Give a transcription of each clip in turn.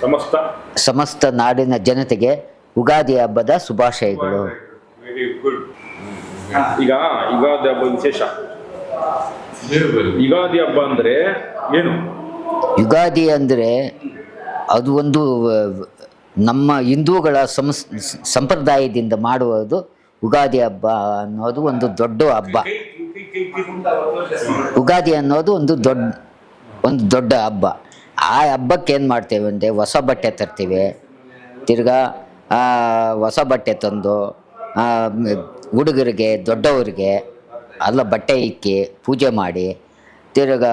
ಸಮಸ್ತ. ಸಮಸ್ತ ನಾಡಿನ ಜನತೆಗೆ ಉಗಾದಿ ಹಬ್ಬದ ಶುಭಾಶಯಗಳು. ವೆರಿ ಗುಡ್ ಈಗ ಯುಗಾದಿ ಹಬ್ಬ ವಿಶೇಷ. ಯುಗಾದಿ ಹಬ್ಬ ಅಂದ್ರೆ ಏನು? ಯುಗಾದಿ ಅಂದರೆ ಅದು ಒಂದು ನಮ್ಮ ಹಿಂದೂಗಳ ಸಂಸ್ ಸಂಪ್ರದಾಯದಿಂದ ಮಾಡುವುದು ಉಗಾದಿ ಹಬ್ಬ ಅನ್ನೋದು ಒಂದು ದೊಡ್ಡ ಹಬ್ಬ. ಉಗಾದಿ ಅನ್ನೋದು ಒಂದು ದೊಡ್ಡ ಒಂದು ದೊಡ್ಡ ಹಬ್ಬ. ಆ ಹಬ್ಬಕ್ಕೆ ಏನು ಮಾಡ್ತೇವೆ ಅಂದರೆ ಹೊಸ ಬಟ್ಟೆ ತರ್ತೀವಿ. ತಿರ್ಗಾ ಹೊಸ ಬಟ್ಟೆ ತಂದು ಹುಡುಗರಿಗೆ, ದೊಡ್ಡವರಿಗೆ ಎಲ್ಲ ಬಟ್ಟೆ ಇಕ್ಕಿ ಪೂಜೆ ಮಾಡಿ, ತಿರ್ಗಾ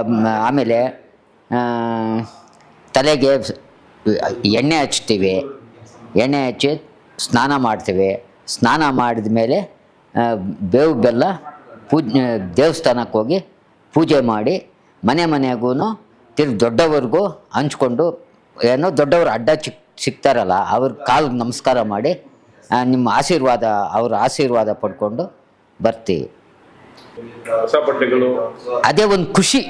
ಆಮೇಲೆ ತಲೆಗೆ ಎಣ್ಣೆ ಹಚ್ತೀವಿ. ಎಣ್ಣೆ ಹಚ್ಚಿ ಸ್ನಾನ ಮಾಡ್ತೀವಿ. ಸ್ನಾನ ಮಾಡಿದ ಮೇಲೆ ಬೇವು ಬೆಲ್ಲ ಪೂಜ್, ದೇವಸ್ಥಾನಕ್ಕೆ ಹೋಗಿ ಪೂಜೆ ಮಾಡಿ, ಮನೆ ಮನೆಗೂ ತಿರ್ಗಿ ದೊಡ್ಡವ್ರಿಗೂ ಹಂಚ್ಕೊಂಡು ಏನೋ ದೊಡ್ಡವ್ರು ಅಡ್ಡ ಚಿಕ್ ಸಿಗ್ತಾರಲ್ಲ ಅವ್ರ ಕಾಲಿಗೆ ನಮಸ್ಕಾರ ಮಾಡಿ ನಿಮ್ಮ ಆಶೀರ್ವಾದ ಅವ್ರ ಆಶೀರ್ವಾದ ಪಡ್ಕೊಂಡು ಬರ್ತೀವಿ. ಅದೇ ಒಂದು ಖುಷಿ.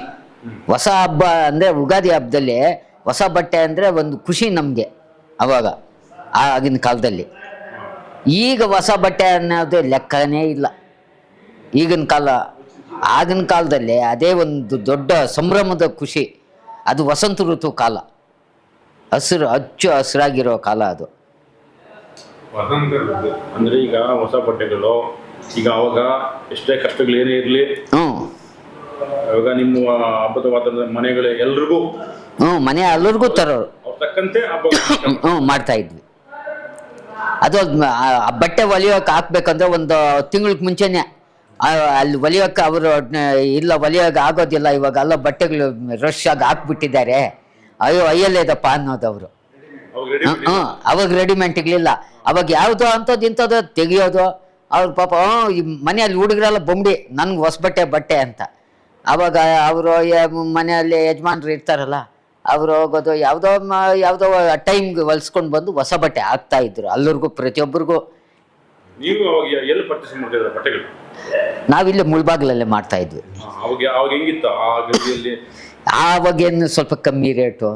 ಹೊಸ ಹಬ್ಬ ಅಂದರೆ ಉಗಾದಿ ಹಬ್ಬದಲ್ಲಿ ಹೊಸ ಬಟ್ಟೆ ಅಂದರೆ ಒಂದು ಖುಷಿ ನಮಗೆ ಅವಾಗ ಆಗಿನ ಕಾಲದಲ್ಲಿ. ಈಗ ಹೊಸ ಬಟ್ಟೆ ಅನ್ನೋದು ಲೆಕ್ಕನೇ ಇಲ್ಲ. ಈಗಿನ ಕಾಲ ಆಗಿನ ಕಾಲದಲ್ಲಿ ಅದೇ ಒಂದು ದೊಡ್ಡ ಸಂಭ್ರಮದ ಖುಷಿ. ಅದು ವಸಂತ ಋತು ಕಾಲ. ಹಸಿರು ಅಚ್ಚು ಹಸಿರಾಗಿರೋ ಕಾಲ ಅದು. ಅಂದ್ರೆ ಈಗ ಹೊಸ ಬಟ್ಟೆಗಳು ಈಗ ಅವಾಗ ಎಷ್ಟೇ ಕಷ್ಟಗಳು ಏನೇ ಇರಲಿ ಹ್ಞೂ. ಅವಾಗ ನಿಮ್ಮ ಹಬ್ಬದ ವಾತಾವರಣ ಮನೆಗಳು ಎಲ್ರಿಗೂ ಹ್ಞೂ ಮನೆ ಎಲ್ಲರಿಗೂ ತರೋರು ಅವ್ರ ತಕ್ಕಂತೆ ಹಬ್ಬ ಹ್ಞೂ ಮಾಡ್ತಾ ಇದ್ವಿ. ಅದು ಆ ಬಟ್ಟೆ ಹೊಲಿಯೋಕೆ ಹಾಕ್ಬೇಕಂದ್ರೆ ಒಂದು ತಿಂಗಳಿಗೆ ಮುಂಚೆನೆ ಅಲ್ಲಿ ಹೊಲಿಯೋಕೆ ಅವರು ಇಲ್ಲ ಹೊಲಿಯೋಕೆ ಆಗೋದಿಲ್ಲ ಇವಾಗ ಅಲ್ಲ ಬಟ್ಟೆಗಳು ರಶ್ ಆಗಿ ಹಾಕ್ಬಿಟ್ಟಿದ್ದಾರೆ. ಅಯ್ಯೋ ಅಯ್ಯಲ್ಲೇದಪ್ಪ ಅನ್ನೋದು ಅವರು. ಹ್ಞೂ ಅವಾಗ ರೆಡಿಮೆಂಟ್ಗಳಿಲ್ಲ ಅವಾಗ ಯಾವುದೋ ಅಂಥದ್ದು ಇಂಥದ್ದು ತೆಗಿಯೋದು. ಅವ್ರ ಪಾಪ ಹ್ಞೂ ಈ ಮನೆಯಲ್ಲಿ ಹುಡುಗರೆಲ್ಲ ಬೊಂಬಿ ನನ್ಗೆ ಹೊಸ ಬಟ್ಟೆ ಬಟ್ಟೆ ಅಂತ. ಅವಾಗ ಅವರು ಮನೆಯಲ್ಲಿ ಯಜಮಾನ್ರು ಇರ್ತಾರಲ್ಲ ಅವರು ಹೋಗೋದು ಯಾವುದೋ ಯಾವುದೋ ಟೈಮ್ಗೆ ಹೊಲ್ಸ್ಕೊಂಡು ಬಂದು ಹೊಸ ಬಟ್ಟೆ ಹಾಕ್ತಾ ಇದ್ರು. ಅಲ್ಲರಿಗೂ ಪ್ರತಿಯೊಬ್ಬರಿಗೂ ನೀವು ಎಲ್ಲಿ ಪರ್ಚೇಸ್ ಮಾಡಿದ್ರೆ ಬಟ್ಟೆಗಳು? ನಾವಿಲ್ಲಿ ಮುಳ್ಬಾಗ್ಲಲ್ಲೇ ಮಾಡ್ತಾ ಇದ್ವಿ. ಆವಾಗೇನು ಸ್ವಲ್ಪ ಕಮ್ಮಿ ರೇಟು.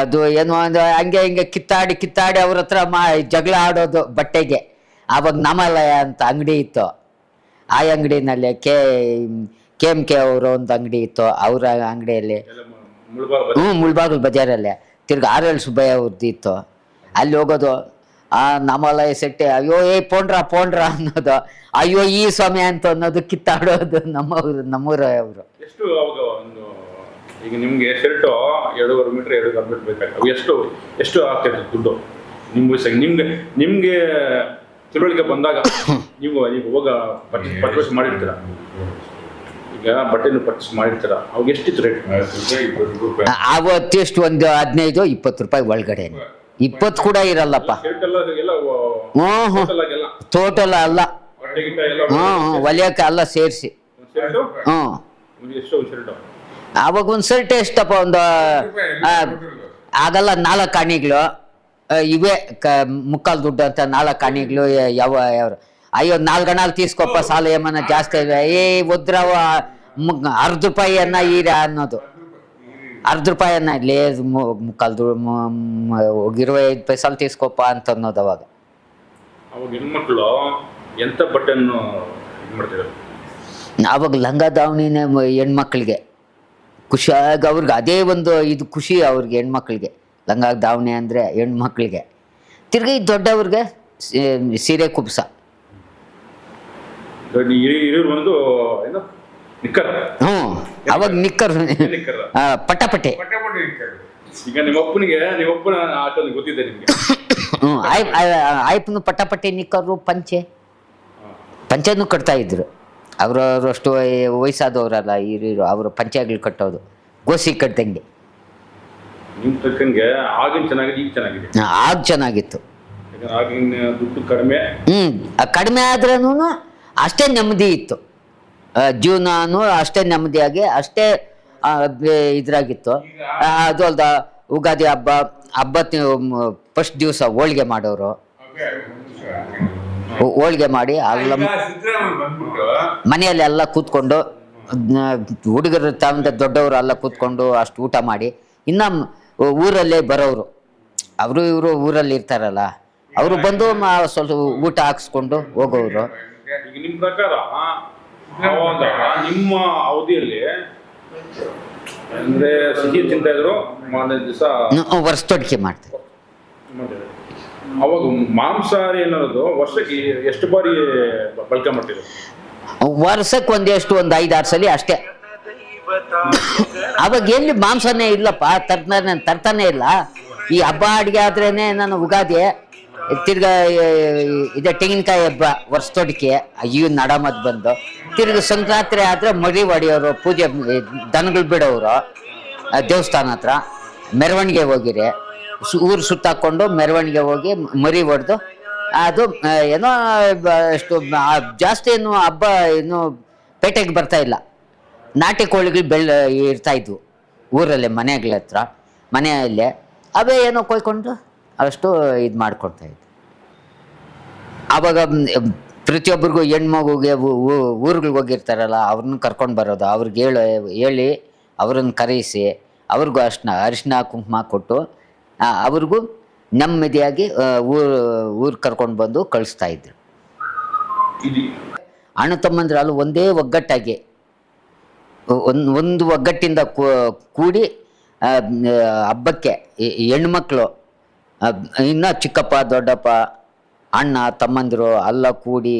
ಅದು ಏನು ಒಂದು ಹಂಗೆ ಹಿಂಗೆ ಕಿತ್ತಾಡಿ ಕಿತ್ತಾಡಿ ಅವ್ರ ಹತ್ರ ಮಾ ಜಗಳ ಆಡೋದು ಬಟ್ಟೆಗೆ. ಆವಾಗ ನಮಲಯ ಅಂತ ಅಂಗಡಿ ಇತ್ತು. ಆ ಅಂಗಡಿನಲ್ಲಿ ಕೆ ಕೆ ಎಂ ಕೆ ಅವರು ಒಂದು ಅಂಗಡಿ ಇತ್ತು ಅವರ ಅಂಗಡಿಯಲ್ಲಿ. ಹ್ಞೂ ಮುಳ್ಬಾಗಿಲು ಬಜಾರಲ್ಲೇ. ತಿರ್ಗಿ ಆರ್ ಎಲ್ ಸುಬ್ಬಯ್ಯ ಅವ್ರದ್ದು ಇತ್ತು ಅಲ್ಲಿ ಹೋಗೋದು ಆ ನಮಲಯ ಸೆಟ್ಟೆ ಅಯ್ಯೋ ಏ ಪೋಂಡ್ರ ಪೋಂಡ್ರ ಅನ್ನೋದು ಅಯ್ಯೋ ಈ ಸ್ವಾಮಿ ಅಂತ ಅನ್ನೋದು ಕಿತ್ತಾಡೋದು ನಮ್ಮವ್ರು ನಮ್ಮೂರ ಅವರು. ಎಷ್ಟು ಅವಾಗ ಒಂದು ಈಗ ನಿಮ್ಗೆ ಶರ್ಟ್ ಎರಡೂವರೆ ಮೀಟರ್ ಎರಡು ಮೀಟರ್ ಬೇಕಾಗಿ ಅವು ಎಷ್ಟು ಎಷ್ಟು ಆಗ್ತೈತೆ ದುಡ್ಡು? ನಿಮ್ಮ ವಯಸ್ಸಾಗಿ ನಿಮ್ಗೆ ನಿಮ್ಗೆ ತಿಳುವಳಿಕೆ ಬಂದಾಗ ನೀವು ನೀವು ಹೋಗ ಪರ್ಚೇಸ್ ಮಾಡಿರ್ತೀರ? ಈಗ ಬಟ್ಟೆನ ಪರ್ಚೇಸ್ ಮಾಡಿರ್ತೀರ? ಅವಾಗ ಎಷ್ಟಿತ್ತು ರೇಟ್ ಆವತ್ತು ಎಷ್ಟು ಒಂದು ಹದಿನೈದು ಇಪ್ಪತ್ತು ರೂಪಾಯಿ ಒಳಗಡೆ ಇಪ್ಪತ್ತು ಕೂಡ ಇರಲ್ಲಪ್ಪ. ಹ್ಞೂ ಹ್ಞೂ ಟೋಟಲ್ ಅಲ್ಲ ಅಲ್ಲ. ಹ್ಞೂ ಹ್ಞೂ ಎಲ್ಲ ಸೇರಿಸಿ. ಹ್ಞೂ ಒಂದು ಎಷ್ಟು ಒಂದು ಶರ್ಟು. ಎಷ್ಟಪ್ಪ ಒಂದು ಆಗಲ್ಲ ನಾಲ್ಕು ಕಾಣಿಗಳು. ಇವೇ ಕ ಮುಕ್ಕಾಲು ದುಡ್ಡು ಅಂತ ನಾಲ್ಕು ಕಾಣಿಗಳು ಯಾವ ಯಾವ ಅಯ್ಯೋ ನಾಲ್ಕು ನಾಲ್ಕು ತೀಸ್ಕೊಪ್ಪ ಸಾಲ ಏಮನ್ನ ಜಾಸ್ತಿ. ಇದೆ ಏ ಒದ್ರವ ಅರ್ಧ ರೂಪಾಯಿ ಅನ್ನ ಈರ ಅನ್ನೋದು. ಅರ್ಧ ರೂಪಾಯಿಯನ್ನ ಇಲ್ಲಿ ಕಲ್ದು ಮ- ಐದು ಪೈಸಲ್ ತೀಸ್ಕೊಪ್ಪ ಅಂತ ಅನ್ನೋದು ಅವಾಗ. ಅವಾಗ ಹೆಣ್ಮಕ್ಳು ಎಂತ ಬಟ್ಟೆಯನ್ನು ಅವಾಗ ಲಂಗ ದಾವಣಿನೇ ಹೆಣ್ಮಕ್ಳಿಗೆ. ಖುಷಿಯಾಗಿ ಅವ್ರಿಗೆ ಅದೇ ಒಂದು ಇದು ಖುಷಿ ಅವ್ರಿಗೆ ಹೆಣ್ಮಕ್ಳಿಗೆ. ಲಂಗ ದಾವಣಿ ಅಂದರೆ ಹೆಣ್ಮಕ್ಳಿಗೆ. ತಿರ್ಗಿ ದೊಡ್ಡವ್ರಿಗೆ ಸೀರೆ ಕುಬ್ಸ. ಹ್ಞೂ ಅವಾಗ ನಿಕ್ಕರ್. ಆ, ಪಟಾಪಟೆ. ಈಗ ನಿಮ್ಮ ಅಪ್ಪನಿಗೆ ನಿಮ್ಮ ಅಪ್ಪನ ಅಷ್ಟೊಂದು ಗೊತ್ತಿದೆ ನಿಮ್ಗೆ. ಹ್ಞೂ ಆಯ್ ಆಯ್- ಆಯ್ಪನು ಪಟಾಪಟಿ ನಿಕ್ಕರು ಪಂಚೆ. ಪಂಚೆನೂ ಕಟ್ತಾ ಇದ್ರು. ಅವರು ಅಷ್ಟು ವಯಸ್ಸಾದವರಲ್ಲ ಹಿರಿಯರು ಅವರು ಪಂಚೆಗಳು ಕಟ್ಟೋದು. ಗೋಸಿ ಕಟ್ದಂಗೆ. ನಿಮ್ ತಕ್ಕಂಗೆ ಆಗಿನ ಚೆನ್ನಾಗಿದೆ ಈಗ ಚೆನ್ನಾಗಿದೆ. ಆಗ ಚೆನ್ನಾಗಿತ್ತು. ಯಾಕಂದ್ರೆ ಆಗಿನ ದುಡ್ಡು ಕಡಿಮೆ. ಹ್ಞೂ ಕಡಿಮೆ ಆದ್ರೂ ಅಷ್ಟೇ ನೆಮ್ಮದಿ ಇತ್ತು. ಆ, ಜೀವನನೂ ಅಷ್ಟೇ ನೆಮ್ಮದಿಯಾಗಿ ಅಷ್ಟೇ ಇದ್ರಾಗಿತ್ತು. ಅದು ಅಲ್ದ ಉಗಾದಿ ಹಬ್ಬ ಹಬ್ಬ ಫಸ್ಟ್ ದಿವಸ ಹೋಳಿಗೆ ಮಾಡೋರು. ಹೋಳ್ಗೆ ಮಾಡಿ ಅಲ್ಲ ಮನೆಯಲ್ಲಿ ಎಲ್ಲ ಕೂತ್ಕೊಂಡು ಹುಡುಗರ ತಂದ ದೊಡ್ಡವರು ಎಲ್ಲ ಕೂತ್ಕೊಂಡು ಅಷ್ಟು ಊಟ ಮಾಡಿ ಇನ್ನ ಊರಲ್ಲೇ ಬರೋರು ಅವರು ಇವರು ಊರಲ್ಲಿ ಇರ್ತಾರಲ್ಲ ಅವರು ಬಂದು ಸ್ವಲ್ಪ ಊಟ ಹಾಕ್ಸ್ಕೊಂಡು ಹೋಗೋರು ಅವಾಗ ನಿಮ್ಮ ಅವಧಿಯಲ್ಲಿ ಅಂದ್ರೆ ಸಿಹಿ ತಿಂತಾ ಇದ್ರು ಮಾರನೇ ದಿವಸ ವರ್ಷದೊಡ್ಕೆ ಮಾಡ್ತಾರೆ ಅವಾಗ ಮಾಂಸಾಹಾರಿ ಅನ್ನೋದು ವರ್ಷಕ್ಕೆ ಎಷ್ಟು ಬಾರಿ ಬಳಕೆ ಮಾಡ್ತಿದ್ರು? ವರ್ಷಕ್ಕೆ ಒಂದೆಷ್ಟು ಒಂದು ಐದಾರು ಸಲ ಅಷ್ಟೇ. ಅವಾಗ ಎಲ್ಲಿ ಮಾಂಸನೇ ಇಲ್ಲಪ್ಪ ತರ್ತಾನೆ ತರ್ತಾನೆ ಇಲ್ಲ. ಈ ಹಬ್ಬ ಅಡಿಗೆ ಆದ್ರೇನೆ ನಾನು ಉಗಾದಿ ತಿರ್ಗಾ ಇದೆ ತೆಂಗಿನಕಾಯಿ ಹಬ್ಬ ವರ್ಷದೊಡಿಕೆ ಅಯ್ಯೋ, ನಡಮದ್ ಬಂದು. ತಿರ್ಗಿ ಸಂಕ್ರಾಂತಿ ಆದ್ರೆ ಮರಿ ಹೊಡೆಯೋರು ಪೂಜೆ ದನಗಳು ಬಿಡೋರು ದೇವಸ್ಥಾನ ಹತ್ರ ಮೆರವಣಿಗೆ ಹೋಗಿರಿ. ಊರು ಸುತ್ತಾಕೊಂಡು ಮೆರವಣಿಗೆ ಹೋಗಿ ಮರಿ ಹೊಡೆದು ಅದು ಏನೋ ಅಷ್ಟು ಜಾಸ್ತಿ ಏನು ಹಬ್ಬ ಏನು ಪೇಟೆಗೆ ಬರ್ತಾ ಇಲ್ಲ. ನಾಟಿ ಕೋಳಿಗಳು ಬೆಳ್, ಇರ್ತಾ ಇದ್ವು. ಊರಲ್ಲೇ ಮನೆಗಳ ಹತ್ರ, ಮನೆಯಲ್ಲೇ. ಅವೇ ಏನೋ ಕೊಯ್ಕೊಂಡು ಅಷ್ಟು ಇದು ಮಾಡ್ಕೊಡ್ತಾ ಇದ್ದೆ. ಆವಾಗ ಪ್ರತಿಯೊಬ್ಬರಿಗೂ ಹೆಣ್ಮಗುಗೆ ಊರುಗಳಿಗೆ ಹೋಗಿರ್ತಾರಲ್ಲ ಅವ್ರನ್ನ ಕರ್ಕೊಂಡು ಬರೋದು ಅವ್ರಿಗೆ ಹೇಳಿ ಹೇಳಿ ಅವ್ರನ್ನ ಕರೆಯಿಸಿ ಅವ್ರಿಗೂ ಅರ್ಶಿನ ಅರಿಶಿನ ಕುಂಕುಮ ಕೊಟ್ಟು ಅವ್ರಿಗೂ ನೆಮ್ಮದಿಯಾಗಿ ಊರು ಊರು ಕರ್ಕೊಂಡು ಬಂದು ಕಳಿಸ್ತಾ ಇದ್ರು. ಇದು ಅಣ್ಣ ತಮ್ಮಂದ್ರೆ ಅಲ್ಲಿ ಒಂದೇ ಒಗ್ಗಟ್ಟಾಗಿ ಒಂದು ಒಂದು ಒಗ್ಗಟ್ಟಿಂದ ಕೂಡಿ ಹಬ್ಬಕ್ಕೆ ಹೆಣ್ಮಕ್ಳು ಇನ್ನ ಚಿಕ್ಕಪ್ಪ ದೊಡ್ಡಪ್ಪ ಅಣ್ಣ ತಮ್ಮಂದಿರು ಎಲ್ಲ ಕೂಡಿ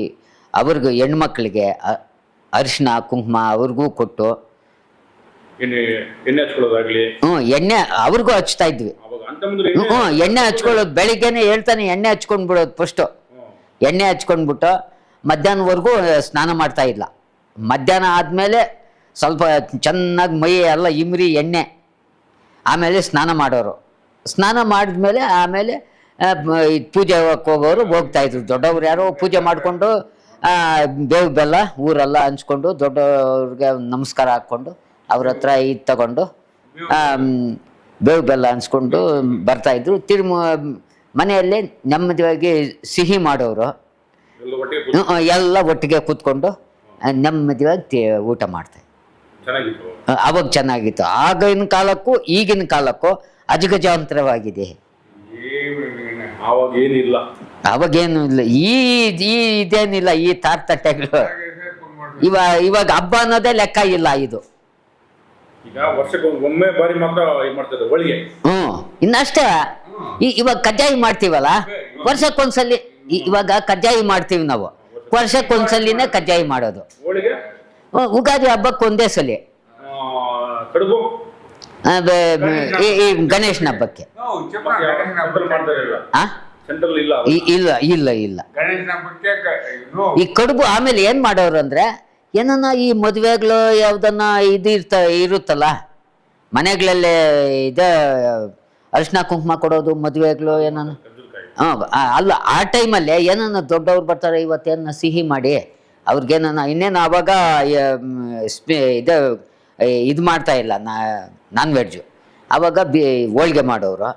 ಅವ್ರಿಗೂ ಹೆಣ್ಮಕ್ಳಿಗೆ ಅರಿಶಿನ ಕುಂಕುಮ ಅವ್ರಿಗೂ ಕೊಟ್ಟು ಎಣ್ಣೆ ಎಣ್ಣೆ ಹಚ್ಕೊಳ್ಳೋದಾಗ್ಲಿ. ಹ್ಞೂ ಎಣ್ಣೆ ಅವ್ರಿಗೂ ಹಚ್ತಾ ಇದ್ವಿ. ಅವಾಗ ಹ್ಞೂ ಎಣ್ಣೆ ಹಚ್ಕೊಳ್ಳೋದು ಬೆಳಿಗ್ಗೆನೆ ಹೇಳ್ತಾನೆ ಎಣ್ಣೆ ಹಚ್ಕೊಂಡು ಬಿಡೋದು ಫಸ್ಟು ಎಣ್ಣೆ ಹಚ್ಕೊಂಡ್ಬಿಟ್ಟು ಮಧ್ಯಾಹ್ನವರೆಗೂ ಸ್ನಾನ ಮಾಡ್ತಾ ಇಲ್ಲ ಮಧ್ಯಾಹ್ನ ಆದಮೇಲೆ ಸ್ವಲ್ಪ ಚೆನ್ನಾಗಿ ಮೈ ಎಲ್ಲ ಇಮ್ರಿ ಎಣ್ಣೆ. ಆಮೇಲೆ ಸ್ನಾನ ಮಾಡೋರು. ಸ್ನಾನ ಮಾಡಿದ್ಮೇಲೆ ಆಮೇಲೆ ಆ, ಪೂಜೆ ಹೋಗೋರು ಹೋಗ್ತಾ ಇದ್ರು. ದೊಡ್ಡವ್ರು ಯಾರೋ ಪೂಜೆ ಮಾಡಿಕೊಂಡು ಬೇವು ಬೆಲ್ಲ ಊರೆಲ್ಲ ಹಂಚ್ಕೊಂಡು ದೊಡ್ಡವ್ರಿಗೆ ನಮಸ್ಕಾರ ಹಾಕ್ಕೊಂಡು ಅವ್ರ ಹತ್ರ ಇದು ತಗೊಂಡು ಬೇವು ಬೆಲ್ಲ ಹಂಚ್ಕೊಂಡು ಬರ್ತಾ ಇದ್ರು. ತಿರು ಮನೆಯಲ್ಲೇ ನೆಮ್ಮದಿಯಾಗಿ ಸಿಹಿ ಮಾಡೋರು. ಎಲ್ಲ ಒಟ್ಟಿಗೆ ಕೂತ್ಕೊಂಡು? ನೆಮ್ಮದಿಯಾಗಿ ಊಟ ಮಾಡ್ತಾರೆ ಚೆನ್ನಾಗಿತ್ತು. ಅವಾಗ ಚೆನ್ನಾಗಿತ್ತು. ಆಗಿನ ಕಾಲಕ್ಕೂ ಈಗಿನ ಕಾಲಕ್ಕೂ ಅಜಗಜಾಂತರವಾಗಿದೆ. ಅವಾಗೇನು ಇಲ್ಲ. ಈ ಈ ಇದೇನಿಲ್ಲ ಈ ತಾರ್ತಟ್ಟೆಗಳು ಇವ ಇವಾಗ ಹಬ್ಬ ಅನ್ನೋದೇ ಲೆಕ್ಕ ಇಲ್ಲ ಇದು. ಈಗ ವರ್ಷಕ್ಕೆ ಒಮ್ಮೆ ಬಾರಿ ಮಾತ್ರ ಇದು ಮಾಡ್ತಿದ್ರು ಹೋಳಿಗೆ. ಹ್ಮ್ ಇನ್ನಷ್ಟೇ. ಈ- ಇವಾಗ ಕಜ್ಜಾಯಿ ಮಾಡ್ತೀವಲ್ಲ? ವರ್ಷಕ್ಕೊಂದ್ಸಲಿ ಒಂದ್ಸಲಿ ಇವಾಗ ಕಜ್ಜಾಯಿ ಮಾಡ್ತೀವಿ ನಾವು. ವರ್ಷಕ್ಕೊಂದ್ಸಲಿನೇ ಕಜ್ಜಾಯಿ ಮಾಡೋದು. ಹೋಳಿಗೆ? ಹ್ಮ್, ಉಗಾದಿ ಹಬ್ಬಕ್ಕೆ ಒಂದೇ ಸಲಿ. ಆ, ಕಡುಬು? ಈ- ಗಣೇಶನ ಹಬ್ಬಕ್ಕೆ. ಇಲ್ಲ ಇಲ್ಲ ಇಲ್ಲ ಈ ಕಡುಬು ಆಮೇಲೆ ಏನ್ ಮಾಡೋರು ಅಂದ್ರೆ ಏನನ್ನ ಈ ಮದುವೆಗಳು ಯಾವ್ದನ್ನ ಇದು ಇರ್ತ ಇರುತ್ತಲ್ಲ ಮನೆಗಳಲ್ಲೇ ಇದೆ ಅರಿಶಿನ ಕುಂಕುಮ ಕೊಡೋದು ಮದುವೆಗಳು ಏನನ್ನ? ಹಾಂ ಅಲ್ಲ ಆ ಟೈಮಲ್ಲಿ ಏನನ್ನ ದೊಡ್ಡವ್ರು ಬರ್ತಾರೆ ಇವತ್ತೇನ ಸಿಹಿ ಮಾಡಿ ಅವ್ರಿಗೇನ ಇನ್ನೇನು ಆವಾಗ ಇದು ಇದು ಮಾಡ್ತಾ ಇಲ್ಲ ನಾ ನಾನ್ ವೆಜ್ಜು ಆವಾಗ ಬಿ ಹೋಳ್ಗೆ ಮಾಡೋರು.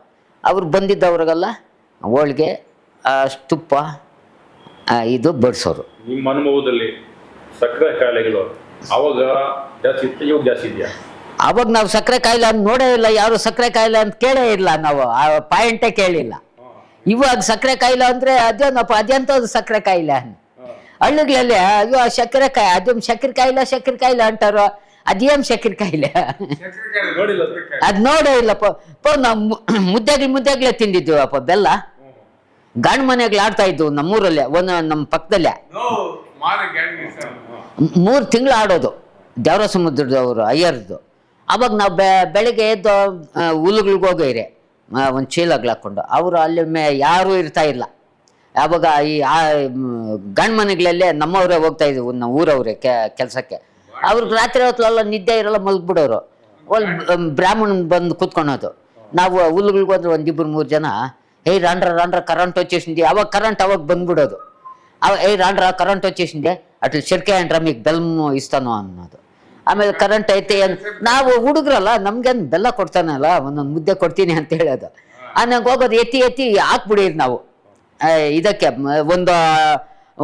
ಅವ್ರು ಬಂದಿದ್ದವ್ರಿಗೆಲ್ಲ ಹೋಳ್ಗೆ ತುಪ್ಪ ಇದು ಬಡಿಸೋರು. ನಿಮ್ಮ ಅನುಭವದಲ್ಲಿ ಸಕ್ಕರೆ ಕಾಯಿಲೆಗಳು ಅವಾಗ ಜಾಸ್ತಿ ಇತ್ತು ಇವಾಗ ಜಾಸ್ತಿ ಇದೆಯಾ? ಅವಾಗ ನಾವು ಸಕ್ಕರೆ ಕಾಯಿಲೆ ಅಂತ ನೋಡೇ ಇಲ್ಲ ಯಾರು ಸಕ್ಕರೆ ಕಾಯಿಲೆ ಅಂತ ಕೇಳೇ ಇಲ್ಲ ನಾವು ಆ ಪಾಯಿಂಟೇ ಕೇಳಿಲ್ಲ. ಇವಾಗ ಸಕ್ಕರೆ ಕಾಯಿಲೆ ಅಂದ್ರೆ ಅದೇನಪ್ಪ ಅದ್ಯಂತ ಸಕ್ಕರೆ ಕಾಯಿಲೆ ಹಳ್ಳಿಗಳಲ್ಲಿ ಅಯ್ಯೋ ಸಕ್ಕರೆ ಕಾಯಿ ಅದು ಸಕ್ಕರೆ ಕಾಯಿಲೆ ಸಕ್ಕರೆ ಕಾಯಿಲೆ ಅಂತಾರೋ ಅದೇನ್ ಸಕ್ಕರೆ ಕಾಯಿಲೆ? ಅದು ನೋಡೇ ಇಲ್ಲಪ್ಪ. ಪ ನಾವು ಮುದ್ದೆಗಳು ಮುದ್ದೆಗಳೇ ತಿಂದಿದ್ವಿ ಅಪ್ಪ ಬೆಲ್ಲ. ಗಂಡು ಮನೆಗಳು ಆಡ್ತಾ ಇದ್ವು ನಮ್ಮೂರಲ್ಲೇ ಒಂದು ನಮ್ಮ ಪಕ್ಕದಲ್ಲೇ ಮೂರ್ ತಿಂಗಳು ಆಡೋದು ದೇವರ ಸಮುದ್ರದವರು ಅಯ್ಯರ್ದು. ಅವಾಗ ನಾವು ಬೆ ಬೆಳಿಗ್ಗೆ ಎದ್ದು ಹುಲ್ಲುಗಳಿಗೆ ಹೋಗಿರಿ ಒಂದು ಚೀಲಗಳು ಹಾಕ್ಕೊಂಡು ಅವರು ಅಲ್ಲಿ ಮೇ ಯಾರೂ ಇರ್ತಾ ಇಲ್ಲ. ಅವಾಗ ಈ ಆ ಗಂಡು ಮನೆಗಳಲ್ಲೇ ನಮ್ಮವರೇ ಹೋಗ್ತಾ ಇದ್ವು ನಮ್ಮ ಊರವ್ರೆ ಕೆಲಸಕ್ಕೆ. ಅವ್ರಿಗೆ ರಾತ್ರಿ ಹೊತ್ತಲೆಲ್ಲ ನಿದ್ದೆ ಇರಲ್ಲ ಮಲ್ಗ್ಬಿಡೋರು ಅಲ್ಲಿ ಬ್ರಾಹ್ಮಣ ಬಂದು ಕೂತ್ಕೊಳೋದು ನಾವು ಹುಲ್ಲುಗಳಿಗೆ ಹೋದ್ರೆ ಒಂದಿಬ್ಬರು ಮೂರು ಜನ ಏಯ್ ರಾಂಡ್ರ ರಾಂಡ್ರ ಕರೆಂಟ್ వచ్చేసింది ಅವಾಗ ಕರೆಂಟ್ ಅವಾಗ ಬಂದ್ಬಿಡೋದು ಅವ ಏ ರಾಂಡ್ರ ಕರೆಂಟ್ వచ్చేసింది అట్లా చెరికే అంటారా మీకు బెల్లం ఇస్తాను అన్నది ಆಮೇಲೆ ಕರೆಂಟ್ ಐತೆ ಅನ್ ನಾವು ಹುಡುಗ್ರಲ್ಲ ನಮ್ಗೇನು ಬೆಲ್ಲ ಕೊಡ್ತಾನಲ್ಲ ಒಂದೊಂದು ಮುದ್ದೆ ಕೊಡ್ತೀನಿ ಅಂತ ಹೇಳೋದು ನಂಗೆ ಹೋಗೋದು ಎತ್ತಿ ಎತ್ತಿ ಹಾಕ್ಬಿಡಿರಿ ನಾವು ಆ, ಇದಕ್ಕೆ ಮ- ಒಂದು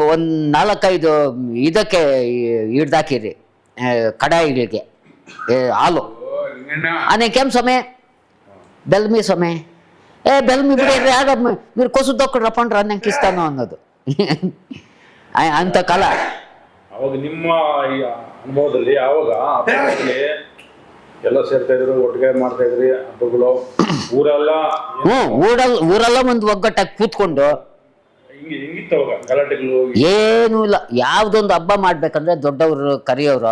ಒಂದು ನಾಲ್ಕೈದು ಇದಕ್ಕೆ ಹಿಡ್ದಾಕಿರಿ ಕಡಾಯಿಗಳಿಗೆ ಹಾಲು. ಅನೆ ಕೆಂಪು ಸೊಮೆ ಬೆಲ್ಮಿ ಸೊಮೆ. ಏ ಬೆಲ್ಮಿ ಬಿಡಿ ಯಾಕ ನೀರು ಕೊಸು ತೊಕ್ಕಡ್ರಪ್ಪ ಅನ್ನ ಕಿಸ್ತಾನೋ ಅನ್ನೋದು. ಅಂತ ಕಾಲ. ನಿಮ್ಮ ಅನುಭವದಲ್ಲಿ ಅವಾಗ ಎಲ್ಲ ಸೇರ್ತಾ ಇದ್ರು ಒಟ್ಟಿಗೆ ಮಾಡ್ತಾ ಇದ್ರಿ ಹಬ್ಬಗಳು. ಊರೆಲ್ಲ ಹ್ಮ್ ಊರಲ್ಲ ಊರೆಲ್ಲ ಒಂದು ಒಗ್ಗಟ್ಟಾಗಿ ಕೂತ್ಕೊಂಡು ಏನೂ ಇಲ್ಲ. ಯಾವುದೊಂದು ಹಬ್ಬ ಮಾಡಬೇಕಂದ್ರೆ ದೊಡ್ಡವರು ಕರೆಯೋರು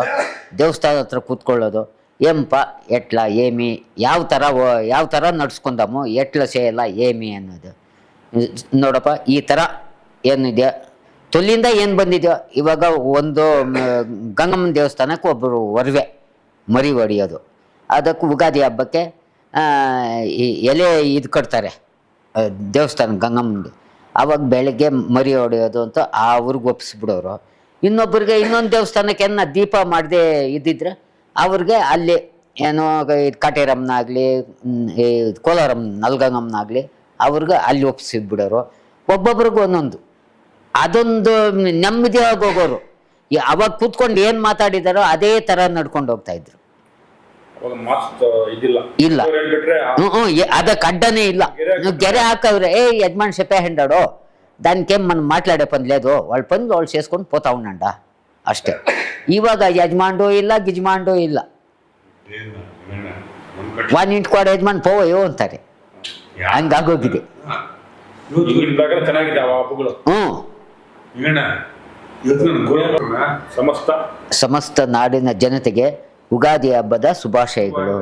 ದೇವಸ್ಥಾನ ಹತ್ರ ಕೂತ್ಕೊಳ್ಳೋದು. ಎಂಪ, ಎಟ್ಲ, ಏಮಿ, ಯಾವ ಥರ ಯಾವ ಥರ ನಡ್ಸ್ಕೊಂಡಮ್ಮು ಎಟ್ಲ ಸೇಯಲ್ಲ ಏಮಿ ಅನ್ನೋದು. ನೋಡಪ್ಪ, ಈ ಥರ ಏನಿದ್ಯಾ ತೊಲ್ಲಿಂದ ಏನು ಬಂದಿದೆಯೋ, ಇವಾಗ ಒಂದು ಗಂಗಮ್ಮ ದೇವಸ್ಥಾನಕ್ಕೆ ಒಬ್ಬರು ಒರ್ವೆ, ಮರಿ ಹೊಡೆಯೋದು ಅದಕ್ಕೆ ಉಗಾದಿ ಹಬ್ಬಕ್ಕೆ ಎಲೆ ಇದು ಕಟ್ತಾರೆ. ದೇವಸ್ಥಾನ ಗಂಗಮ್ಮನಿಗೆ ಅವಾಗ ಬೆಳಗ್ಗೆ ಮರಿ ಹೊಡೆಯೋದು ಅಂತ ಆ ಊರಿಗೆ ಒಪ್ಪಿಸ್ಬಿಡೋರು ಇನ್ನೊಬ್ಬರಿಗೆ ಇನ್ನೊಂದು ದೇವಸ್ಥಾನಕ್ಕೆ ಏನ ದೀಪ ಮಾಡದೆ ಇದ್ದಿದ್ರೆ ಅವ್ರಿಗೆ ಅಲ್ಲಿ ಏನೋ ಇದು ಕಾಟೇರಮ್ಮನಾಗಲಿ ಈ ಕೋಲಾರಮ್ಮ ನಲ್ಗಂಗಮ್ಮನಾಗಲಿ ಅವ್ರಿಗೆ ಅಲ್ಲಿ ಒಪ್ಪಿಸಿಬಿಡೋರು ಒಬ್ಬೊಬ್ರಿಗೂ ಒಂದೊಂದು. ಅದೊಂದು ನೆಮ್ಮದಿಯಾಗಿ ಹೋಗೋರು. ಅವಾಗ ಕೂತ್ಕೊಂಡು ಏನು ಮಾತಾಡಿದಾರೋ ಅದೇ ಥರ ನಡ್ಕೊಂಡು ಹೋಗ್ತಾ ಇದ್ರು ಅವಾಗ ಮಾಸ್ಕ್ ಇದಿಲ್ಲ ಇಲ್ಲ. ಅವ್ರು ಹೇಳ್ಬಿಟ್ರೆ ಆ- ಹ್ಞೂ ಹ್ಞೂ ಅದಕ್ಕೆ అడ్డనే ಇಲ್ಲ ಗೆರೆ నువ్వు గెరె ఆకవరే ఏ యజమాని చెప్పే హండాడు దానికేం మనం మాట్లాడే పని లేదు వాళ్ళ పని వాళ్ళు చేసుకొని పోతా ఉండండ ಅಷ್ಟೇ ಇವಾಗ ಯಜಮಾನ್ಡು ಇಲ್ಲ ಗಿಜ್ಮಾಂಡು ಇಲ್ಲ ವಾನ್ ಇಂಟ್ಕೊಡ ಯಜಮಾನ್ ಪೋವಯ್ಯೋ ಅಂತಾರೆ ಹಂಗಾಗೋಗಿದೆ ಈಗಿನ ಪ್ರಕಾರ ಚೆನ್ನಾಗಿದೆ ಆ ಹಬ್ಬಗಳು ಹ್ಞೂ ಈಗಣ್ಣ ಇವತ್ತು ನನ್ನ ಗುರು ಸಮಸ್ತ ಸಮಸ್ತ ನಾಡಿನ ಜನತೆಗೆ ಯುಗಾದಿ ಹಬ್ಬದ ಶುಭಾಶಯಗಳು.